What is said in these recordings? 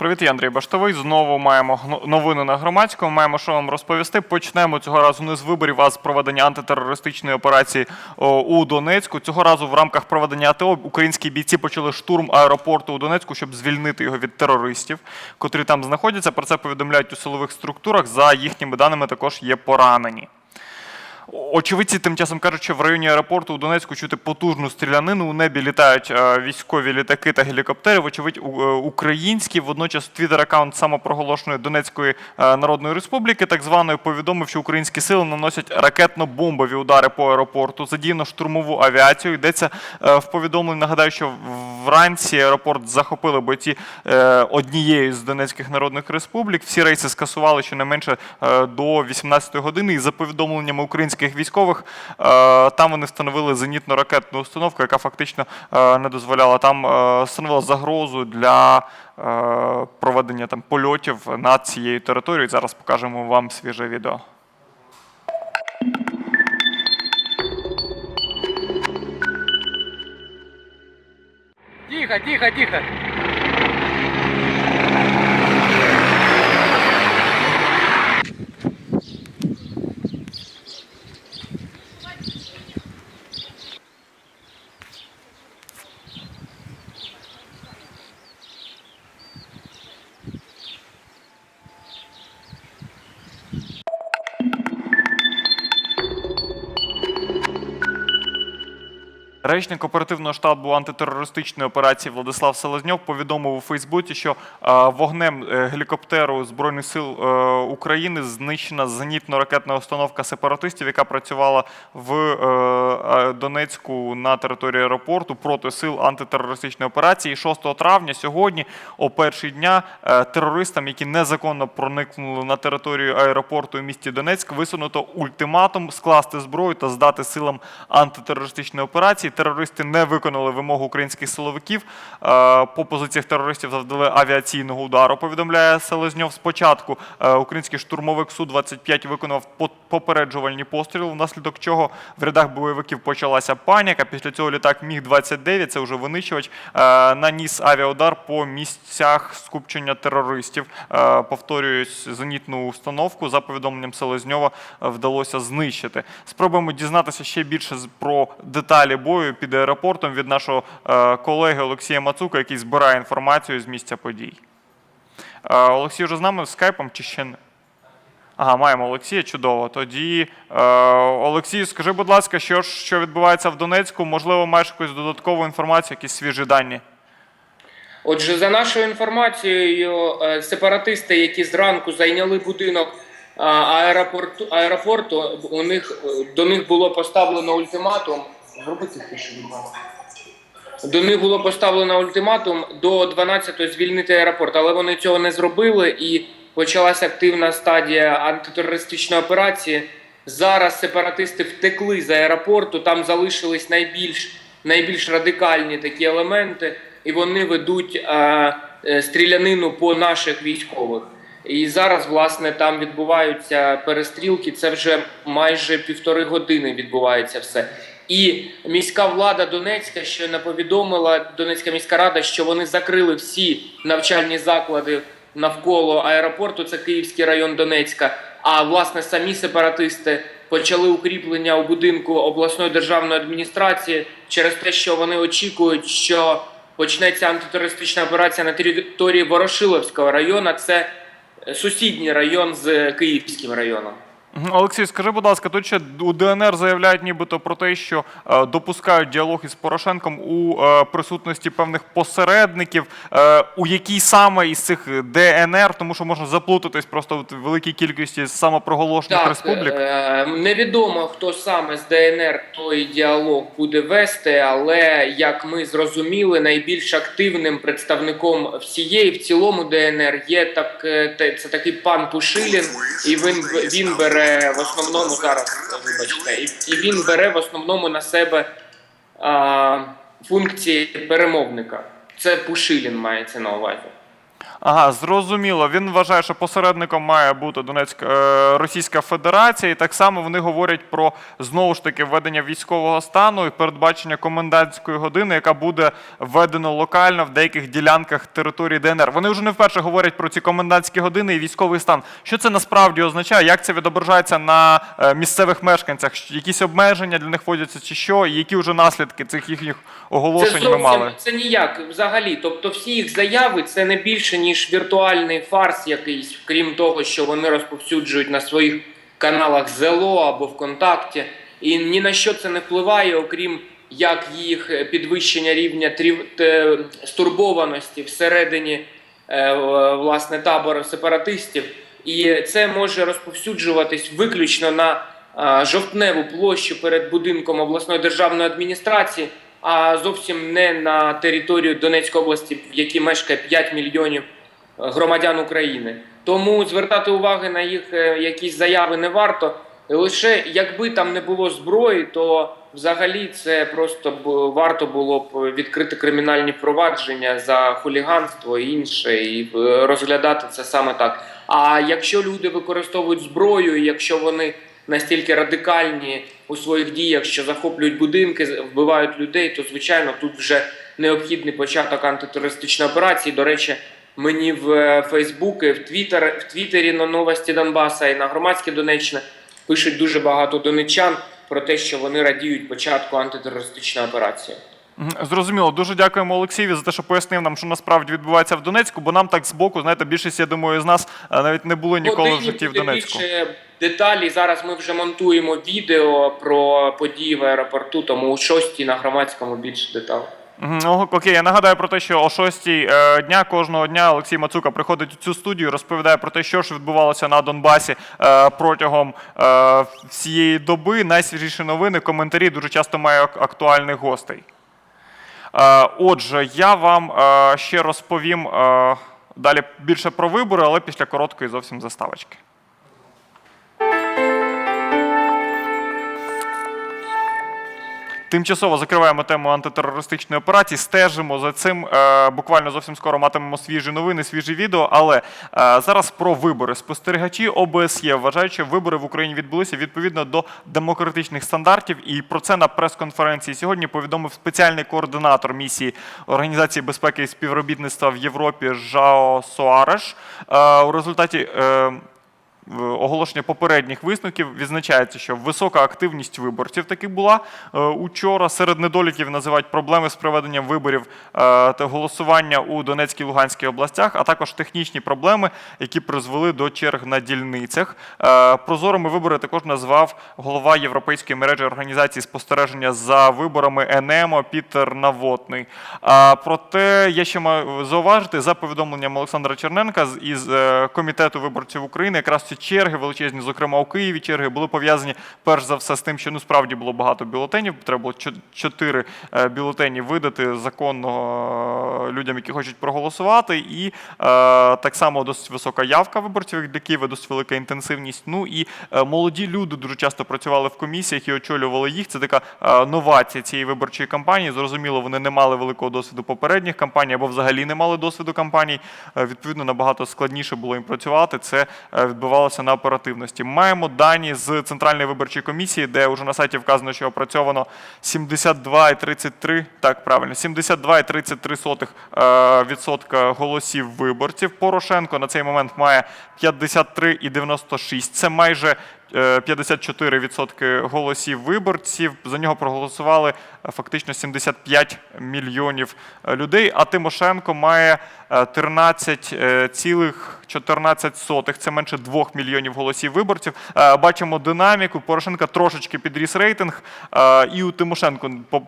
Привіт, Андрій Баштовий. Знову маємо новини на громадському. Маємо що вам розповісти. Почнемо цього разу не з виборів, а з проведення антитерористичної операції у Донецьку. Цього разу в рамках проведення АТО українські бійці почали штурм аеропорту у Донецьку, щоб звільнити його від терористів, котрі там знаходяться. Про це повідомляють у силових структурах. За їхніми даними також є поранені. Очевидці тим часом кажуть, що в районі аеропорту у Донецьку чути потужну стрілянину. У небі літають е, військові літаки та гелікоптери. Вочевидь, е, українські. Водночас твіттер-аккаунт самопроголошеної Донецької е, Народної Республіки, так званої, повідомив, що українські сили наносять ракетно-бомбові удари по аеропорту. Задіяно штурмову авіацію. Йдеться в повідомленні. Нагадаю, що вранці аеропорт захопили бойці однієї з Донецьких народних республік. Всі рейси скасували щонайменше до 18 години. І за повідомленнями українських військових, е, там вони встановили зенітно-ракетну установку, яка фактично е, не дозволяла там е, становила загрозу для проведення там польотів над цією територією. Зараз покажемо вам свіже відео. Тихо, тихо, тихо. Речник оперативного штабу антитерористичної операції Владислав Селезньов повідомив у Фейсбуці, що е, вогнем е, гелікоптеру Збройних сил е, України знищена зенітно-ракетна установка сепаратистів, яка працювала в Донецьку на території аеропорту проти сил антитерористичної операції. 6 травня сьогодні, о першій дня, терористам, які незаконно проникнули на територію аеропорту у місті Донецьк, висунуто ультиматум скласти зброю та здати силам антитерористичної операції. Терористи не виконали вимогу українських силовиків. Е, По позиціях терористів завдали авіаційного удару. Повідомляє Селезньов. Спочатку е, український штурмовик Су 25 виконав по- попереджувальні постріли, внаслідок чого в рядах бойовиків почалася паніка. Після цього літак Міг 29 це вже винищувач, е, наніс авіаудар по місцях скупчення терористів. Повторююсь, зенітну установку за повідомленням Селезньова вдалося знищити. Спробуємо дізнатися ще більше про деталі бою під аеропортом від нашого е, колеги Олексія Мацука, який збирає інформацію з місця подій. Е, Олексій вже з нами скайпом чи ще не? Ага, маємо Олексія, чудово. Тоді, е, Олексій, скажи, будь ласка, що, що відбувається в Донецьку? Можливо, маєш якусь додаткову інформацію, якісь свіжі дані? Отже, за нашою інформацією, е, сепаратисти, які зранку зайняли будинок аеропорту, аеропорту, у них до них було поставлено ультиматум. Зроби тихіше, будь ласка. До них було поставлено ультиматум до 12-го звільнити аеропорт, але вони цього не зробили і почалася активна стадія антитерористичної операції. Зараз сепаратисти втекли з аеропорту, там залишились найбільш, найбільш радикальні такі елементи, і вони ведуть е, е, стрілянину по наших військових. І зараз, власне, там відбуваються перестрілки. Це вже майже півтори години відбувається все. І міська влада Донецька щойно повідомила Донецька міська рада, що вони закрили всі навчальні заклади навколо аеропорту. Це Київський район Донецька. А власне самі сепаратисти почали укріплення у будинку обласної державної адміністрації через те, що вони очікують, що почнеться антитерористична операція на території Ворошиловського району. Це сусідній район з Київським районом. Олексій, скажи, будь ласка, тут ще у ДНР заявляють нібито про те, що е, допускають діалог із Порошенком у е, присутності певних посередників. Е, у якій саме із цих ДНР, тому що можна заплутатись просто в великій кількості самопроголошених республік. е, невідомо хто саме з ДНР той діалог буде вести, але як ми зрозуміли, найбільш активним представником всієї в цілому ДНР є так, це такий пан Пушилін, і він він бере в основному зараз, вибачте, і, і він бере в основному на себе а, функції перемовника. Це Пушилін мається на увазі. Ага, зрозуміло. Він вважає, що посередником має бути Донецька е, Російська Федерація, і так само вони говорять про знову ж таки введення військового стану і передбачення комендантської години, яка буде введена локально в деяких ділянках території ДНР. Вони вже не вперше говорять про ці комендантські години і військовий стан. Що це насправді означає? Як це відображається на е, місцевих мешканцях? Якісь обмеження для них вводяться чи що? І які вже наслідки цих їхніх оголошень це ми мали? це ніяк взагалі. Тобто, всі їх заяви це не більше ніж віртуальний фарс, якийсь, крім того, що вони розповсюджують на своїх каналах Зело або ВКонтакті, і ні на що це не впливає, окрім як їх е, підвищення рівня стурбованості всередині е, власне табору сепаратистів. І це може розповсюджуватись виключно на жовтневу площу перед будинком обласної державної адміністрації, а зовсім не на територію Донецької області, в якій мешкає 5 мільйонів е, громадян України. Тому звертати уваги на їх е, якісь заяви не варто. Лише якби там не було зброї, то взагалі це просто б варто було б відкрити кримінальні провадження за хуліганство і інше, і е, розглядати це саме так. А якщо люди використовують зброю, якщо вони настільки радикальні у своїх діях, що захоплюють будинки, вбивають людей, то звичайно тут вже необхідний початок антитерористичної операції. До речі, мені в е, Фейсбуці, в Твіттер, в Твіттері на новості Донбаса і на громадській Донеччини пишуть дуже багато донеччан про те, що вони радіють початку антитерористичної операції. Зрозуміло, дуже дякуємо Олексієві за те, що пояснив нам, що насправді відбувається в Донецьку, бо нам так збоку, знаєте, більшість, я думаю, з нас е, навіть не були ніколи в житті в Донецьку. Більше деталі. Зараз ми вже монтуємо відео про події в аеропорту, тому о 6 на громадському більше деталей. Ну, Окей, я нагадаю про те, що о 6 е, дня кожного дня Олексій Мацука приходить у цю студію, розповідає про те, що ж відбувалося на Донбасі е, протягом е, всієї доби. Найсвіжіші новини, коментарі дуже часто має актуальних гостей. Отже, я вам ще розповім далі більше про вибори, але після короткої зовсім заставочки. Тимчасово закриваємо тему антитерористичної операції, стежимо за цим. Е, буквально зовсім скоро матимемо свіжі новини, свіжі відео. Але е, зараз про вибори. Спостерігачі ОБСЄ вважають, що вибори в Україні відбулися відповідно до демократичних стандартів. І про це на прес-конференції сьогодні повідомив спеціальний координатор місії Організації безпеки і співробітництва в Європі Жао Соареш. Е, у результаті. Е, оголошення попередніх висновків відзначається, що висока активність виборців таки була е, учора. Серед недоліків називають проблеми з проведенням виборів е, та голосування у Донецькій і Луганській областях, а також технічні проблеми, які призвели до черг на дільницях. Прозорими вибори також назвав голова Європейської мережі організації спостереження за виборами ЕНЕМО Пітер Навотний. Проте я ще маю зауважити за повідомленням Олександра Черненка із комітету виборців України, якраз ці черги величезні, зокрема у Києві, черги були пов'язані перш за все з тим, що ну справді було багато бюлетенів. Треба було чотири е, бюлетені видати законно е, людям, які хочуть проголосувати, і е, так само досить висока явка виборців для Києва, досить велика інтенсивність. Ну і е, молоді люди дуже часто працювали в комісіях і очолювали їх. Це така новація цієї виборчої кампанії. Зрозуміло, вони не мали великого досвіду попередніх кампаній або взагалі не мали досвіду кампаній. Відповідно, набагато складніше було їм працювати. Це е, відбувалося на оперативності. Маємо дані з центральної виборчої комісії, де вже на сайті вказано, що опрацьовано 72,33, так правильно, 72,33 сотих, е, відсотка голосів виборців. Порошенко на цей момент має 53,96. Це майже 54% голосів виборців. За нього проголосували е, фактично 75 мільйонів е, людей. А Тимошенко має е, 13,14. Це менше 2 мільйонів голосів виборців. Е, Бачимо динаміку. Порошенка трошечки підріс рейтинг. е, І у Тимошенко по-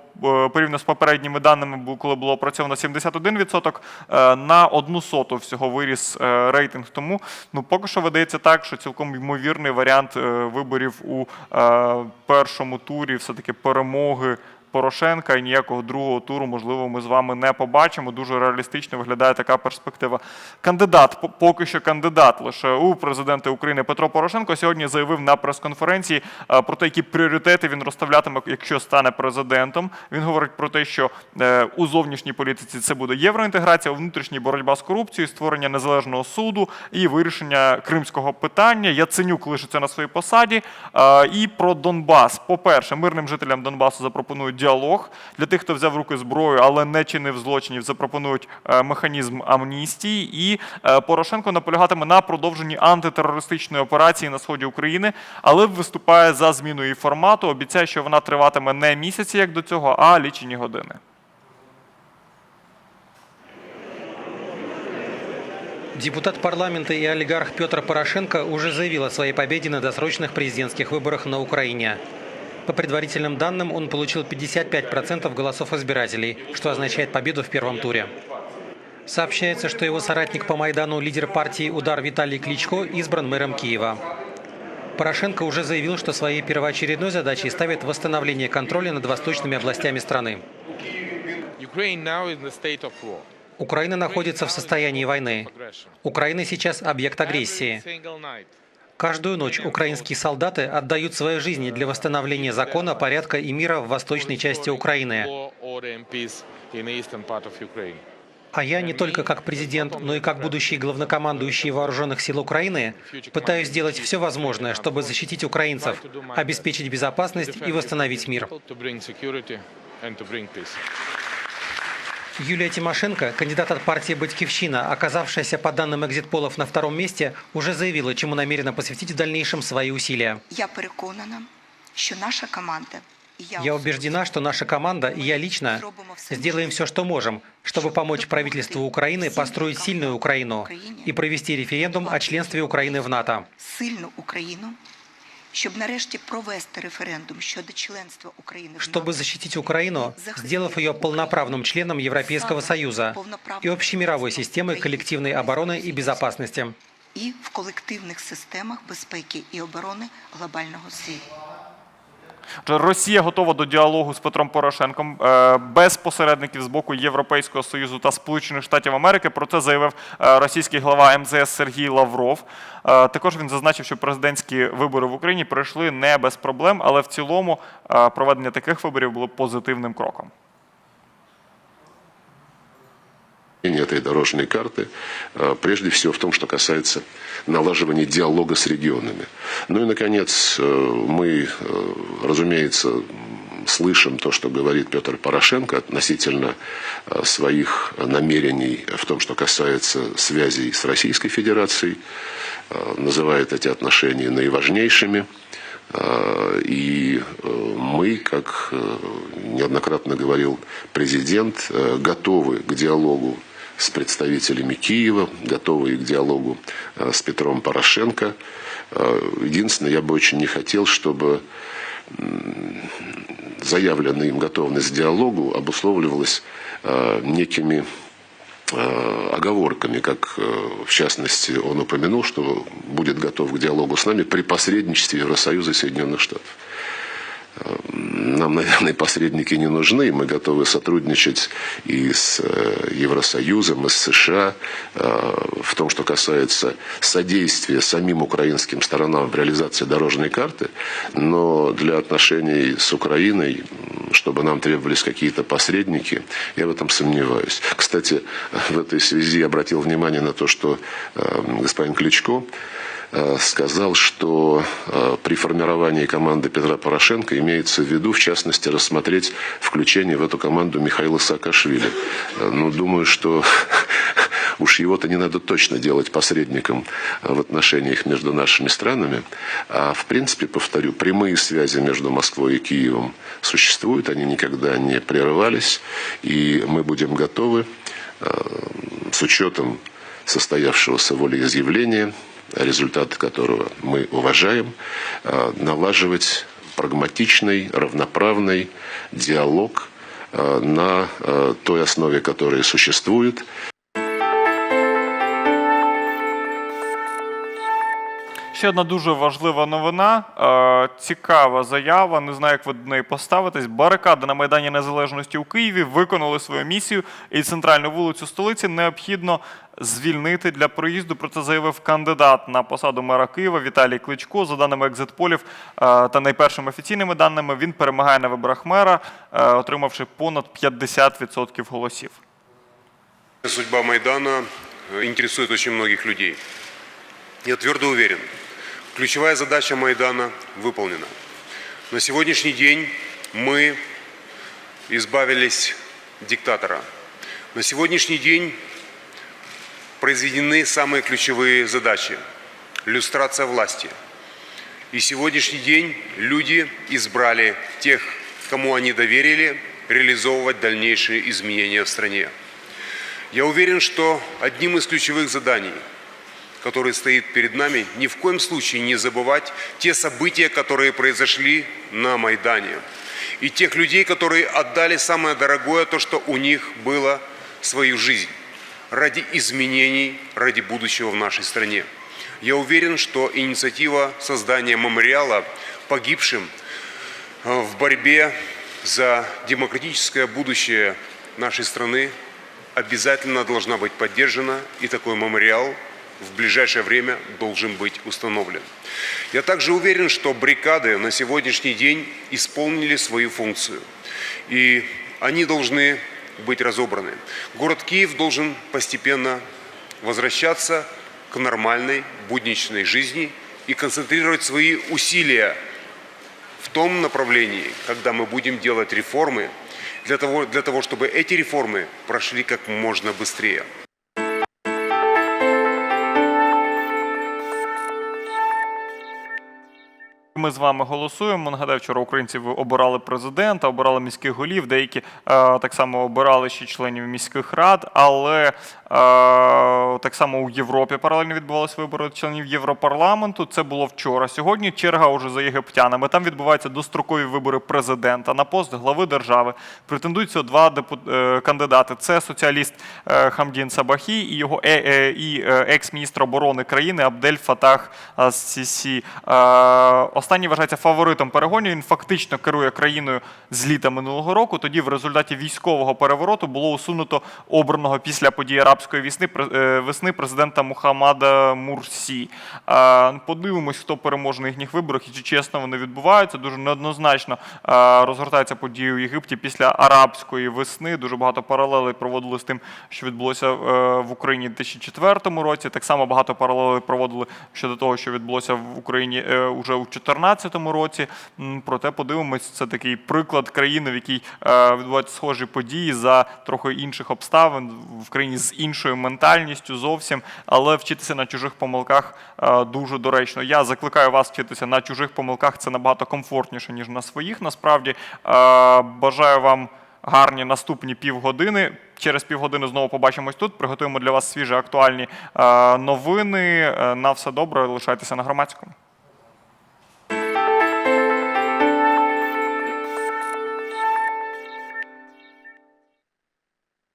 е, порівняно з попередніми даними, коли було опрацьовано 71%, е, на одну соту всього виріс е, рейтинг. Тому ну поки що видається так, що цілком ймовірний варіант е, виборів у е, першому турі, все таки перемоги Порошенка і ніякого другого туру, можливо, ми з вами не побачимо. Дуже реалістично виглядає така перспектива. Кандидат, поки що кандидат лише у президенти України Петро Порошенко сьогодні заявив на прес-конференції е, про те, які пріоритети він розставлятиме, якщо стане президентом. Він говорить про те, що е, у зовнішній політиці це буде євроінтеграція, у внутрішній боротьба з корупцією, створення незалежного суду і вирішення кримського питання. Яценюк лишиться на своїй посаді. Е, І про Донбас. По-перше, мирним жителям Донбасу запропонують діалог. Для тих, хто взяв в руки зброю, але не чинив злочинів, запропонують е, механізм амністії. І е, Порошенко наполягатиме на продовженні антитерористичної операції на сході України, але виступає за зміною її формату. Обіцяє, що вона триватиме не місяці, як до цього, а лічені години. Депутат парламента и олигарх Петр Порошенко уже заявил о своей победе на досрочных президентских выборах на Украине. По предварительным данным, он получил 55% голосов избирателей, что означает победу в первом туре. Сообщается, что его соратник по Майдану, лидер партии «Удар» Виталий Кличко, избран мэром Киева. Порошенко уже заявил, что своей первоочередной задачей ставит восстановление контроля над восточными областями страны. Украина находится в состоянии войны. Украина сейчас объект агрессии. Каждую ночь украинские солдаты отдают свои жизни для восстановления закона, порядка и мира в восточной части Украины. А я не только как президент, но и как будущий главнокомандующий вооруженных сил Украины пытаюсь сделать все возможное, чтобы защитить украинцев, обеспечить безопасность и восстановить мир. Юлия Тимошенко, кандидат от партии «Батькивщина», оказавшаяся по данным экзитполов на втором месте, уже заявила, чему намерена посвятить в дальнейшем свои усилия. Я переконана, що наша команда і я, Я убеждена, что наша команда и я лично сделаем все, что можем, чтобы помочь правительству Украины построить сильную Украину и провести референдум о членстве Украины в НАТО. сильну Україну, щоб нарешті провести референдум щодо членства України в Чтобы НАТО. защитить Украину, сделав ее полноправным членом Европейского Союза и общемировой системы коллективной обороны и безопасности. і в колективних системах безпеки і оборони глобального світу. Росія готова до діалогу з Петром Порошенком е, без посередників з боку Європейського союзу та Сполучених Штатів Америки. Про це заявив е, російський глава МЗС Сергій Лавров. Е, Також він зазначив, що президентські вибори в Україні пройшли не без проблем, але в цілому проведення таких виборів було позитивним кроком. Этой дорожной карты, э, прежде всего в том, что касается налаживания диалога с регионами. Ну и, наконец, э, мы, э, разумеется, слышим то, что говорит Петр Порошенко относительно своих намерений в том, что касается связей с Российской Федерацией, называет эти отношения наиважнейшими. И мы, как неоднократно говорил президент, готовы к диалогу с представителями Киева, готовы и к диалогу э, с Петром Порошенко. Э, Единственное, я бы очень не хотел, чтобы заявленная им готовность к диалогу обусловливалась э, некими оговорками, как в частности он упомянул, что будет готов к диалогу с нами при посредничестве Евросоюза и Соединенных Штатов. Нам, наверное, посредники не нужны. Мы готовы сотрудничать и с э, Евросоюзом, и с США э, в том, что касается содействия самим украинским сторонам в реализации дорожной карты. Но для отношений с Украиной, чтобы нам требовались какие-то посредники, я в этом сомневаюсь. Кстати, в этой связи обратил внимание на то, что э, господин Кличко сказал, что э, при формировании команды Петра Порошенко имеется в виду, в частности, рассмотреть включение в эту команду Михаила Саакашвили. Э, Ну, думаю, что уж его-то не надо точно делать посредником э, в отношениях между нашими странами. А в принципе, повторю, прямые связи между Москвой и Киевом существуют, они никогда не прерывались, и мы будем готовы э, с учетом состоявшегося волеизъявления, результаты которого мы уважаем, э, налаживать прагматичный, равноправный диалог э, на э, той основе, которая существует, Ще одна дуже важлива новина. Е, цікава заява. Не знаю, як ви до неї поставитесь. Барикади на Майдані Незалежності у Києві виконали свою місію, і центральну вулицю столиці необхідно звільнити для проїзду. Про це заявив кандидат на посаду мера Києва Віталій Кличко. За даними екзитполів е, та найпершими офіційними даними, він перемагає на виборах мера, е, отримавши понад 50% голосів. Судьба Майдана интересует очень многих людей. Я твердо уверен, ключевая задача Майдана выполнена. На сегодняшний день мы избавились диктатора. На сегодняшний день произведены самые ключевые задачи. Люстрация власти. И сегодняшний день люди избрали тех, кому они доверили реализовывать дальнейшие изменения в стране. Я уверен, что одним из ключевых заданий, который стоит перед нами, ни в коем случае не забывать те события, которые произошли на Майдане. И тех людей, которые отдали самое дорогое, то, что у них было, свою жизнь ради изменений, ради будущего в нашей стране. Я уверен, что инициатива создания мемориала погибшим э, в борьбе за демократическое будущее нашей страны обязательно должна быть поддержана, и такой мемориал в ближайшее время должен быть установлен. Я также уверен, что бригады на сегодняшний день исполнили свою функцию, и они должны быть разобраны. Город Киев должен постепенно возвращаться к нормальной будничной жизни и концентрировать свои усилия в том направлении, когда мы будем делать реформы, для того, для того, чтобы эти реформы прошли как можно быстрее. Ми з вами голосуємо. Нагадаю, вчора українці обирали президента, обирали міських голів, деякі е, так само обирали ще членів міських рад, але е, так само у Європі паралельно відбувалися вибори членів Європарламенту. Це було вчора. Сьогодні черга уже за єгиптянами. Там відбуваються дострокові вибори президента на пост глави держави. Претендують всього два депу- е, кандидати. Це соціаліст Хамдін Сабахі і його е, е, і екс-міністр оборони країни Абдель Фатах Сісі. Останній вважається фаворитом перегонів. Він фактично керує країною з літа минулого року. Тоді в результаті військового перевороту було усунуто обраного після події арабської весни, е, весни президента Мухаммада Мурсі. Подивимось, хто переможе на їхніх виборах і чи чесно вони відбуваються. Дуже неоднозначно розгортаються події у Єгипті після арабської весни. Дуже багато паралелей проводили з тим, що відбулося е, в Україні у 2004 році. Так само багато паралелей проводили щодо того, що відбулося в Україні е, уже у 2014 році. Проте подивимось, це такий приклад країни, в якій е, відбуваються схожі події за трохи інших обставин в країні з іншою ментальністю зовсім, але вчитися на чужих помилках е, дуже доречно. Я закликаю вас вчитися на чужих помилках. Це набагато комфортніше ніж на своїх. Насправді Е, бажаю вам. Гарні наступні півгодини. Через півгодини знову побачимось тут. Приготуємо для вас свіжі актуальні новини. На все добре. Лишайтеся на громадському.